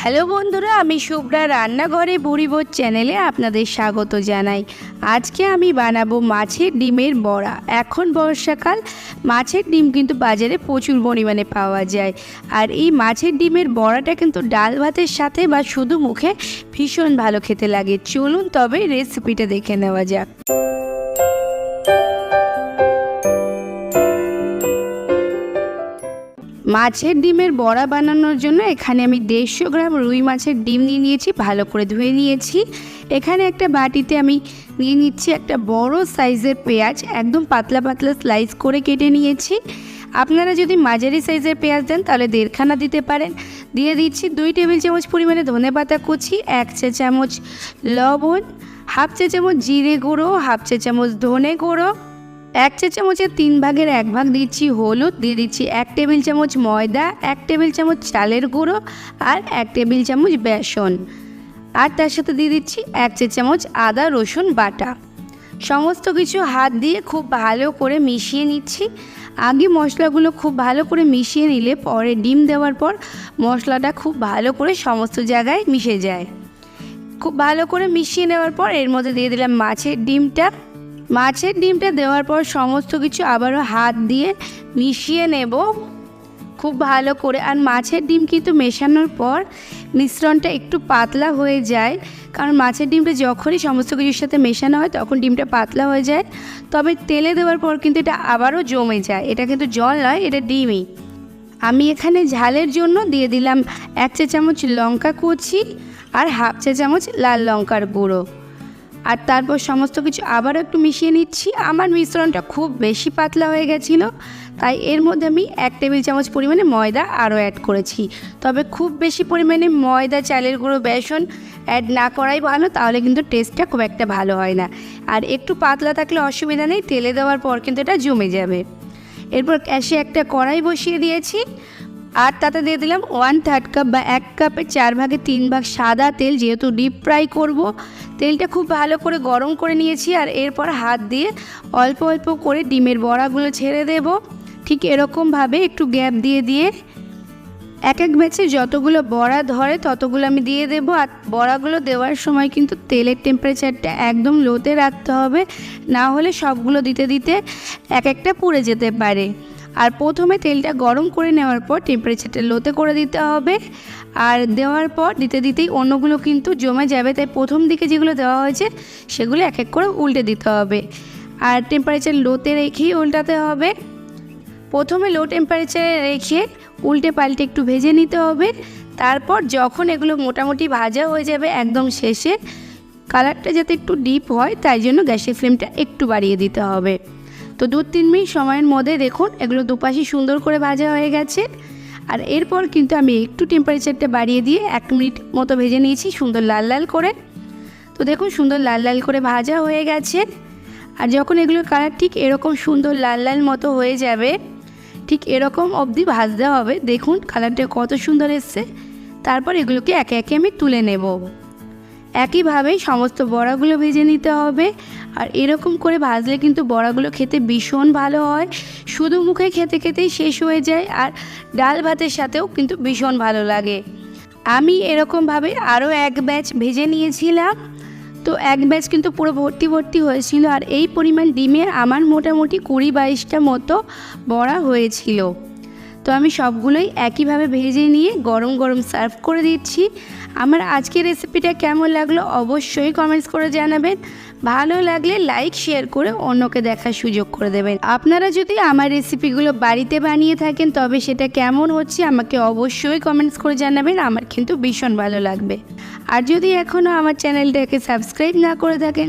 Hello বন্ধুরা, আমি শুভ্রা রান্নাঘরে বুড়িবোধ চ্যানেলে আপনাদের স্বাগত জানাই। আজকে আমি বানাবো মাছের ডিমের বড়া। এখন বর্ষাকাল, মাছের ডিম কিন্তু বাজারে প্রচুর পরিমাণে পাওয়া যায়। আর এই মাছের ডিমের বড়াটা কিন্তু ডাল ভাতের সাথে বা শুধু মুখে ভীষণ ভালো খেতে লাগে। চলুন তবে রেসিপিটা দেখে নেওয়া যাক। মাছের ডিমের বড়া বানানোর জন্য এখানে আমি দেড়শো গ্রাম রুই মাছের ডিম নিয়ে নিয়েছি, ভালো করে ধুয়ে নিয়েছি। এখানে একটা বাটিতে আমি নিয়ে নিচ্ছি একটা বড় সাইজের পেঁয়াজ, একদম পাতলা পাতলা স্লাইস করে কেটে নিয়েছি। আপনারা যদি মাঝারি সাইজের পেঁয়াজ দেন তাহলে দেড়খানা দিতে পারেন। দিয়ে দিচ্ছি দুই টেবিল চামচ পরিমাণে ধনে পাতা কুচি, এক চা চামচ লবণ, হাফ চা চামচ জিরে গুঁড়ো, হাফ চা চামচ ধনে গুঁড়ো এক চা চামচের তিন ভাগের এক ভাগ দিচ্ছি হলুদ, দিয়ে দিচ্ছি এক টেবিল চামচ ময়দা, এক টেবিল চামচ চালের গুঁড়ো আর এক টেবিল চামচ বেসন। আর তার সাথে দিয়ে দিচ্ছি এক চা চামচ আদা, রসুন বাটা। সমস্ত কিছু হাত দিয়ে খুব ভালো করে মিশিয়ে নিচ্ছি। আগে মশলাগুলো খুব ভালো করে মিশিয়ে নিলে পরে ডিম দেওয়ার পর মশলাটা খুব ভালো করে সমস্ত জায়গায় মিশে যায়। খুব ভালো করে মিশিয়ে নেওয়ার পর এর মধ্যে দিয়ে দিলাম মাছের ডিমটা। মাছের ডিমটা দেওয়ার পর সমস্ত কিছু আবারও হাত দিয়ে মিশিয়ে নেব খুব ভালো করে। আর মাছের ডিম কিন্তু মেশানোর পর মিশ্রণটা একটু পাতলা হয়ে যায়। কারণ মাছের ডিমটা যখনই সমস্ত কিছুর সাথে মেশানো হয় তখন ডিমটা পাতলা হয়ে যায়। তবে তেলে দেওয়ার পর কিন্তু এটা আবারও জমে যায়। এটা কিন্তু জল নয়, এটা ডিমই। আমি এখানে ঝালের জন্য দিয়ে দিলাম এক চা চামচ লঙ্কা কুচি আর হাফ চা চামচ লাল লঙ্কার গুঁড়ো। আর তারপর সমস্ত কিছু আবারও একটু মিশিয়ে নিচ্ছি। আমার মিশ্রণটা খুব বেশি পাতলা হয়ে গেছিল, তাই এর মধ্যে আমি এক টেবিল চামচ পরিমাণে ময়দা আরও অ্যাড করেছি। তবে খুব বেশি পরিমাণে ময়দা, চালের গুঁড়ো, বেসন অ্যাড না করাই ভালো, তাহলে কিন্তু টেস্টটা খুব একটা ভালো হয় না। আর একটু পাতলা থাকলে অসুবিধা নেই, তেলে দেওয়ার পর কিন্তু এটা জমে যাবে। এরপর গ্যাসে একটা কড়াই বসিয়ে দিয়েছি, আর তাতে দিয়ে দিলাম ওয়ান থার্ড কাপ বা এক কাপের চার ভাগে তিন ভাগ সাদা তেল, যেহেতু ডিপ ফ্রাই করব তেলটা খুব ভালো করে গরম করে নিয়েছি আর এরপর হাত দিয়ে অল্প অল্প করে ডিমের বড়াগুলো ছেড়ে দেব। ঠিক এরকমভাবে একটু গ্যাপ দিয়ে দিয়ে এক এক ব্যাচে যতগুলো বড়া ধরে ততগুলো আমি দিয়ে দেব আর বড়াগুলো দেওয়ার সময় কিন্তু তেলের টেম্পারেচারটা একদম লোতে রাখতে হবে। না হলে সবগুলো দিতে দিতে এক একটা পুড়ে যেতে পারে। আর প্রথমে তেলটা গরম করে নেওয়ার পর টেম্পারেচারটা লোতে করে দিতে হবে। আর দেওয়ার পর দিতে দিতেই অন্যগুলো কিন্তু জমে যাবে। তাই প্রথম দিকে যেগুলো দেওয়া হয়েছে, সেগুলো এক এক করে উল্টে দিতে হবে। আর টেম্পারেচার লোতে রেখেই উল্টাতে হবে। প্রথমে লো টেম্পারেচারে রেখে উল্টে পাল্টে একটু ভেজে নিতে হবে। তারপর যখন এগুলো মোটামুটি ভাজা হয়ে যাবে একদম শেষে কালারটা যাতে একটু ডিপ হয়, তাই জন্য গ্যাসের ফ্লেমটা একটু বাড়িয়ে দিতে হবে। তো দু তিন মিনিট সময়ের মধ্যে দেখুন, এগুলো দুপাশে সুন্দর করে ভাজা হয়ে গেছে। আর এরপর কিন্তু আমি একটু টেম্পারেচারটা বাড়িয়ে দিয়ে এক মিনিট মতো ভেজে নিয়েছি সুন্দর লাল লাল করে। তো দেখুন, সুন্দর লাল লাল করে ভাজা হয়ে গেছে। আর যখন এগুলোর কালার ঠিক এরকম সুন্দর লাল লাল মতো হয়ে যাবে, ঠিক এরকম অবধি ভাজতে হবে। দেখুন কালারটা কত সুন্দর এসছে। তারপর এগুলোকে একে একে আমি তুলে নেব। একইভাবেই সমস্ত বড়াগুলো ভেজে নিতে হবে। আর এরকম করে ভাজলে কিন্তু বড়াগুলো খেতে ভীষণ ভালো হয়। শুধু মুখে খেতে খেতেই শেষ হয়ে যায় আর ডাল ভাতের সাথেও কিন্তু ভীষণ ভালো লাগে। আমি এরকমভাবে আরও এক ব্যাচ ভেজে নিয়েছিলাম। তো এক ব্যাচ কিন্তু পুরো ভর্তি ভর্তি হয়েছিল। আর এই পরিমাণ ডিমে আমার মোটামুটি কুড়ি বাইশটা মতো বড়া হয়েছিল। তো আমি সবগুলোই একইভাবে ভেজে নিয়ে গরম গরম সার্ভ করে দিচ্ছি। আমার আজকের রেসিপিটা কেমন লাগল অবশ্যই কমেন্টস করে জানাবেন। ভালো লাগলে লাইক, শেয়ার করে অন্যকে দেখার সুযোগ করে দেবেন। আপনারা যদি আমার রেসিপিগুলো বাড়িতে বানিয়ে থাকেন, তবে সেটা কেমন হচ্ছে আমাকে অবশ্যই কমেন্টস করে জানাবেন। আমার কিন্তু ভীষণ ভালো লাগবে। আর যদি এখনও আমার চ্যানেলটাকে সাবস্ক্রাইব না করে থাকেন